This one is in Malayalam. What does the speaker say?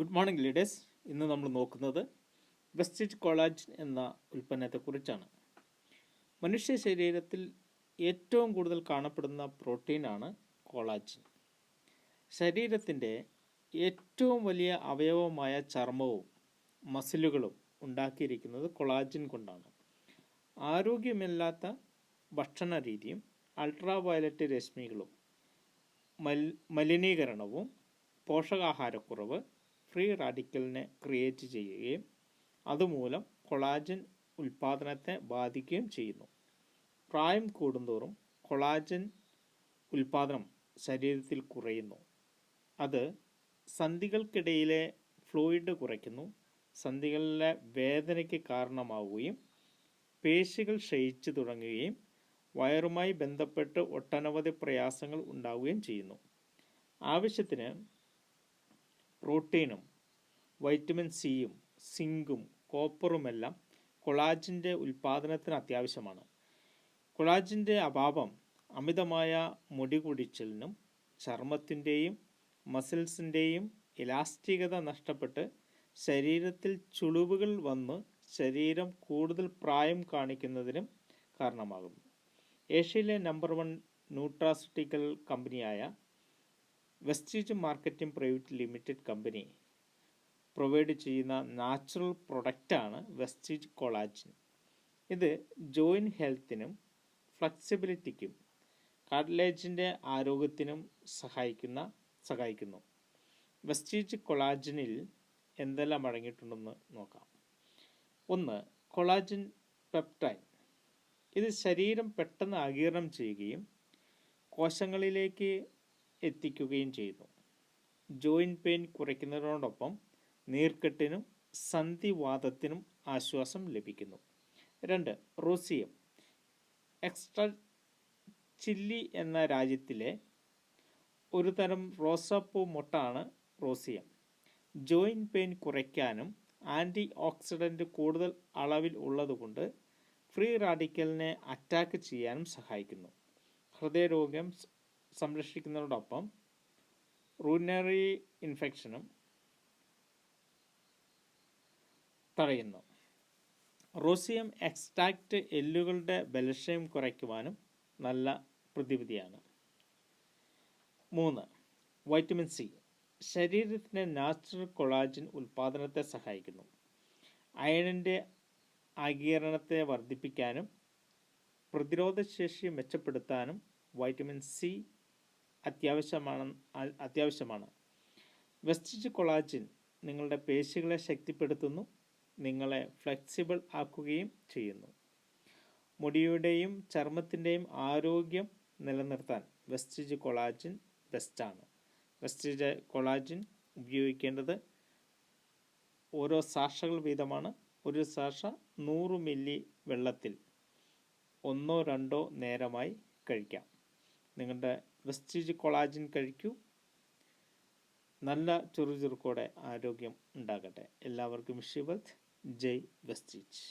ഗുഡ് മോർണിംഗ് ലീഡേഴ്സ് ഇന്ന് നമ്മൾ നോക്കുന്നത് വെസ്റ്റിജ് കൊളാജിൻ എന്ന ഉൽപ്പന്നത്തെക്കുറിച്ചാണ്. മനുഷ്യ ശരീരത്തിൽ ഏറ്റവും കൂടുതൽ കാണപ്പെടുന്ന പ്രോട്ടീനാണ് കൊളാജിൻ ശരീരത്തിന്റെ ഏറ്റവും വലിയ അവയവമായ ചർമ്മവും മസിലുകളും ഉണ്ടാക്കിയിരിക്കുന്നത് കൊളാജിൻ കൊണ്ടാണ്. ആരോഗ്യമില്ലാത്ത ഭക്ഷണ രീതിയും അൾട്രാ വയലറ്റ് രശ്മികളും മൽ മലിനീകരണവും പോഷകാഹാരക്കുറവ് ഫ്രീ റാഡിക്കലിനെ ക്രിയേറ്റ് ചെയ്യുകയും അതുമൂലം കൊളാജൻ ഉൽപ്പാദനത്തെ ബാധിക്കുകയും ചെയ്യുന്നു. പ്രായം കൂടുന്തോറും കൊളാജൻ ഉൽപ്പാദനം ശരീരത്തിൽ കുറയുന്നു. അത് സന്ധികൾക്കിടയിലെ ഫ്ലൂയിഡ് കുറയ്ക്കുന്നു. സന്ധികളിലെ വേദനയ്ക്ക് കാരണമാവുകയും പേശികൾ ക്ഷയിച്ചു തുടങ്ങുകയും വയറുമായി ബന്ധപ്പെട്ട് ഒട്ടനവധി പ്രയാസങ്ങൾ ഉണ്ടാവുകയും ചെയ്യുന്നു. ആവശ്യത്തിന് പ്രോട്ടീനും വൈറ്റമിൻ സിയും സിങ്കും കോപ്പറുമെല്ലാം കൊളാജിന്റെ ഉൽപ്പാദനത്തിന് അത്യാവശ്യമാണ്. കൊളാജിന്റെ അഭാവം അമിതമായ മുടി കുടിച്ചിലിനും ചർമ്മത്തിന്റെയും മസിൽസിന്റെയും ഇലാസ്റ്റികത നഷ്ടപ്പെട്ട് ശരീരത്തിൽ ചുളിവുകൾ വന്ന് ശരീരം കൂടുതൽ പ്രായം കാണിക്കുന്നതിനും കാരണമാകുന്നു. ഏഷ്യയിലെ നമ്പർ വൺ ന്യൂട്രാസ്യൂട്ടിക്കൽ കമ്പനിയായ Vestige marketing private limited company provide ചെയ്യുന്ന നാച്ചുറൽ പ്രൊഡക്റ്റാണ് വെസ്റ്റീജ് കൊളാജിൻ. ഇത് ജോയിന്റ് ഹെൽത്തിനും ഫ്ലെക്സിബിലിറ്റിക്കും കാർട്ടിലേജിന്റെ ആരോഗ്യത്തിനും സഹായിക്കുന്ന സഹായിക്കുന്നു. വെസ്റ്റീജ് കൊളാജിനിൽ എന്തെല്ലാം അടങ്ങിയിട്ടുണ്ടെന്ന് നോക്കാം. ഒന്ന് കൊളാജിൻ പെപ്റ്റൈൻ ഇത് ശരീരം പെട്ടെന്ന് ആകീരണം ചെയ്യുകയും കോശങ്ങളിലേക്ക് എത്തിക്കുകയും ചെയ്യുന്നു ജോയിന്റ് പെയിൻ കുറയ്ക്കുന്നതിനോടൊപ്പം നീർക്കെട്ടിനും സന്ധിവാദത്തിനും ആശ്വാസം ലഭിക്കുന്നു. രണ്ട് റോസിയം. എക്സ്ട്രാ ചില്ലി എന്ന രാജ്യത്തിലെ ഒരു തരം റോസാപ്പൂ മുട്ടാണ് റോസിയം. ജോയിന്റ് പെയിൻ കുറയ്ക്കാനും ആന്റി ഓക്സിഡന്റ് കൂടുതൽ അളവിൽ ഉള്ളതുകൊണ്ട് ഫ്രീ റാഡിക്കലിനെ അറ്റാക്ക് ചെയ്യാനും സഹായിക്കുന്നു. ഹൃദയരോഗം സംരക്ഷിക്കുന്നതോടൊപ്പം റൂനറി ഇൻഫെക്ഷനും തടയുന്നു. റോസിയം എക്സ്ട്രാക്റ്റ് എല്ലുകളുടെ ബലക്ഷയം കുറയ്ക്കുവാനും നല്ല പ്രതിവിധിയാണ്. മൂന്ന് വൈറ്റമിൻ സി ശരീരത്തിന്റെ നാച്ചുറൽ കൊളാജിൻ ഉൽപ്പാദനത്തെ സഹായിക്കുന്നു. അയണിന്റെ ആകീരണത്തെ വർദ്ധിപ്പിക്കാനും പ്രതിരോധശേഷി മെച്ചപ്പെടുത്താനും വൈറ്റമിൻ സി അത്യാവശ്യമാണ് അത്യാവശ്യമാണ്. വെസ്റ്റിജ് കൊളാജിൻ നിങ്ങളുടെ പേശികളെ ശക്തിപ്പെടുത്തുന്നു നിങ്ങളെ ഫ്ലെക്സിബിൾ ആക്കുകയും ചെയ്യുന്നു. മുടിയുടെയും ചർമ്മത്തിന്റെയും ആരോഗ്യം നിലനിർത്താൻ വെസ്റ്റിജ് കൊളാജിൻ ബെസ്റ്റാണ്. വെസ്റ്റിജ് കൊളാജിൻ ഉപയോഗിക്കേണ്ടത് ഓരോ സാഷകൾ വീതമാണ്. ഒരു സാഷ നൂറ് മില്ലി വെള്ളത്തിൽ ഒന്നോ രണ്ടോ നേരമായി കഴിക്കാം. നിങ്ങളുടെ വെസ്റ്റീജ് കൊളാജിൻ കഴിക്കൂ. നല്ല ചുറുചുറുക്കോടെ ആരോഗ്യം ഉണ്ടാകട്ടെ. എല്ലാവർക്കും ഷിവത് ജയ് വെസ്റ്റീജ്